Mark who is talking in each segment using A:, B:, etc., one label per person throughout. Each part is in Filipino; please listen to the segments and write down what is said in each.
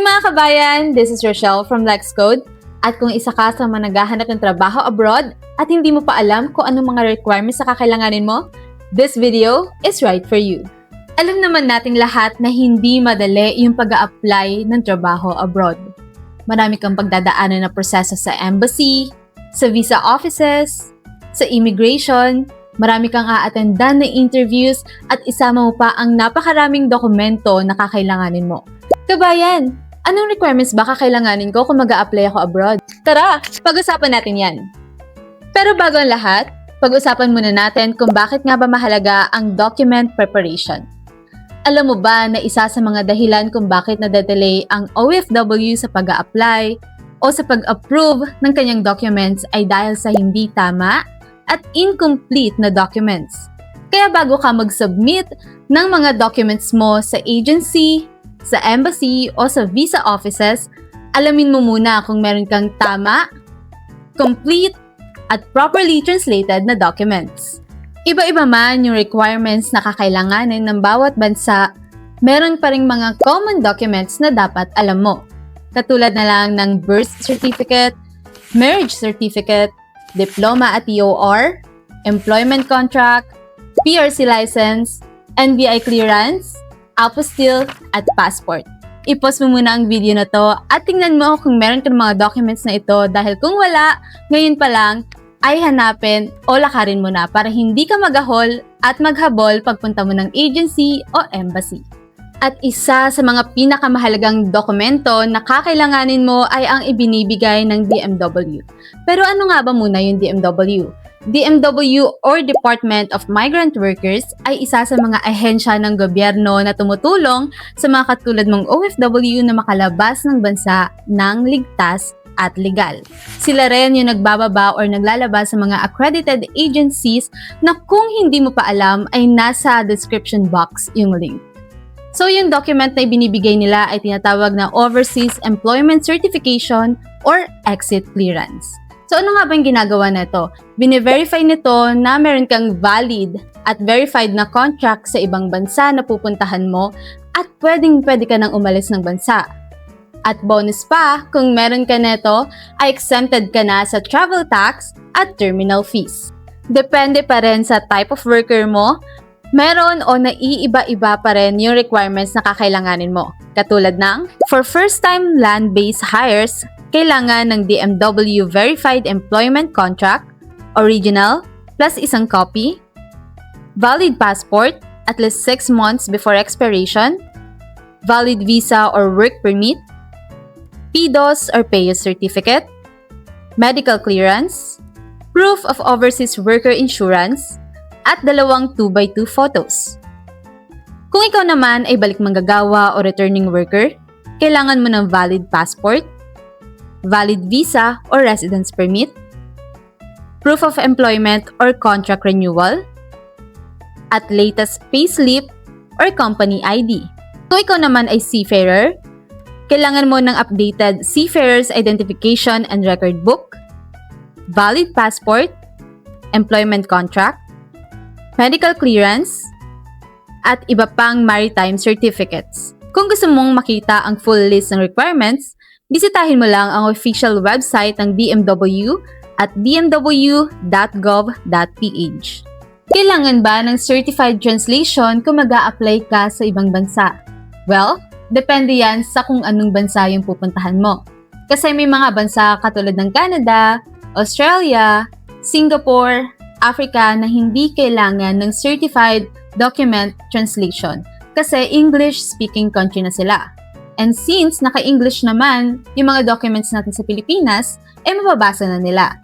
A: Morning mga kabayan! This is Rochelle from Lex Code. At kung isa ka sa mga naghahanap ng trabaho abroad at hindi mo pa alam kung anong mga requirements na kakailanganin mo, this video is right for you. Alam naman nating lahat na hindi madali yung pag apply ng trabaho abroad. Marami kang pagdadaanan na proseso sa embassy, sa visa offices, sa immigration, marami kang a-attendan na interviews at isama mo pa ang napakaraming dokumento na kakailanganin mo. Kabayan, anong requirements ba kakailanganin ko kung mag apply ako abroad? Tara, pag-usapan natin yan. Pero bago ang lahat, pag-usapan muna natin kung bakit nga ba mahalaga ang document preparation. Alam mo ba na isa sa mga dahilan kung bakit nadadelay ang OFW sa pag apply o sa pag-approve ng kanyang documents ay dahil sa hindi tama at incomplete na documents. Kaya bago ka mag-submit ng mga documents mo sa agency, sa embassy o sa visa offices, alamin mo muna kung meron kang tama, complete, at properly translated na documents. Iba-iba man yung requirements na kakailanganin ng bawat bansa, meron pa ring mga common documents na dapat alam mo. Katulad na lang ng birth certificate, marriage certificate, diploma at EOR, employment contract, PRC license, NBI clearance, apostille, at passport. I-post mo muna ang video na to at tingnan mo kung meron ka ng mga documents na ito dahil kung wala, ngayon pa lang, ay hanapin o lakarin mo na para hindi ka magahol at maghabol pagpunta mo ng agency o embassy. At isa sa mga pinakamahalagang dokumento na kakailanganin mo ay ang ibinibigay ng DMW. Pero ano nga ba muna yung DMW? DMW or Department of Migrant Workers ay isa sa mga ahensya ng gobyerno na tumutulong sa mga katulad mong OFW na makalabas ng bansa ng ligtas at legal. Sila rin yung nagbababa or naglalabas sa mga accredited agencies na kung hindi mo pa alam ay nasa description box yung link. So yung document na ibinibigay nila ay tinatawag na Overseas Employment Certification or Exit Clearance. So ano nga ba yung ginagawa nito? Bine-verify nito na meron kang valid at verified na contract sa ibang bansa na pupuntahan mo at pwedeng pwede ka nang umalis ng bansa. At bonus pa, kung meron ka neto, ay exempted ka na sa travel tax at terminal fees. Depende pa rin sa type of worker mo, meron o naiiba-iba pa rin yung requirements na kakailanganin mo. Katulad ng, for first-time land-based hires, kailangan ng DMW Verified Employment Contract, original, plus isang copy, valid passport, at least 6 months before expiration, valid visa or work permit, PDOS or PAYOS certificate, medical clearance, proof of overseas worker insurance, at dalawang 2x2 photos. Kung ikaw naman ay balik manggagawa o returning worker, kailangan mo ng valid passport, valid visa or residence permit, proof of employment or contract renewal, at latest payslip or company ID. Kung ikaw naman ay seafarer, kailangan mo ng updated Seafarer's Identification and Record Book, valid passport, employment contract, medical clearance, at iba pang maritime certificates. Kung gusto mong makita ang full list ng requirements, bisitahin mo lang ang official website ng BMW at bmw.gov.ph. Kailangan ba ng certified translation kung mag apply ka sa ibang bansa? Well, Depende yan sa kung anong bansa yung pupuntahan mo. Kasi may mga bansa katulad ng Canada, Australia, Singapore, Africa na hindi kailangan ng certified document translation kasi English-speaking country na sila. And since naka-English naman yung mga documents natin sa Pilipinas, eh mababasa na nila.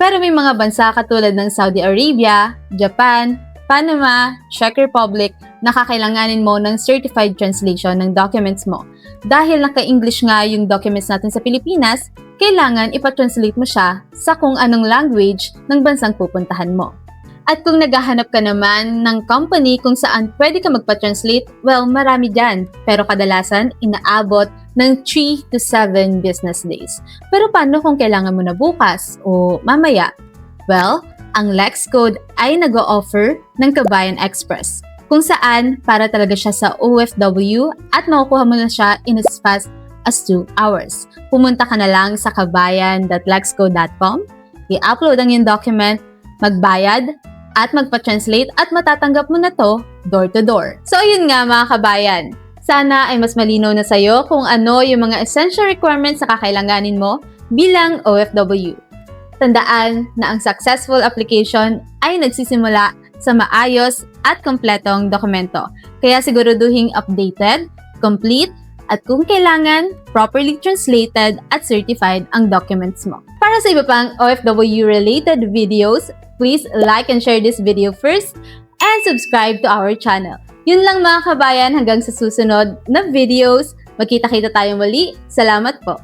A: Pero may mga bansa katulad ng Saudi Arabia, Japan, Panama, Czech Republic, nakakailanganin mo ng certified translation ng documents mo. Dahil naka-English nga yung documents natin sa Pilipinas, kailangan ipatranslate mo siya sa kung anong language ng bansang pupuntahan mo. At kung naghahanap ka naman ng company kung saan pwede ka magpa-translate, well, marami dyan. Pero kadalasan, inaabot ng 3 to 7 business days. Pero paano kung kailangan mo na bukas o mamaya? Well, ang Lex Code ay nag-o-offer ng Kabayan Express kung saan para talaga siya sa OFW at makukuha mo na siya in as fast as 2 hours. Pumunta ka na lang sa kabayan.lexco.com, i-upload ang iyong document, magbayad, at magpa-translate at matatanggap mo na to door to door. So ayun nga mga kabayan, sana ay mas malinaw na sa'yo kung ano yung mga essential requirements na kakailanganin mo bilang OFW. Tandaan na ang successful application ay nagsisimula sa maayos at kompletong dokumento. Kaya siguraduhin updated, complete, at kung kailangan, properly translated at certified ang documents mo. Para sa iba pang OFW-related videos, please like and share this video first and subscribe to our channel. Yun lang mga kabayan hanggang sa susunod na videos. Magkita-kita tayo muli. Salamat po!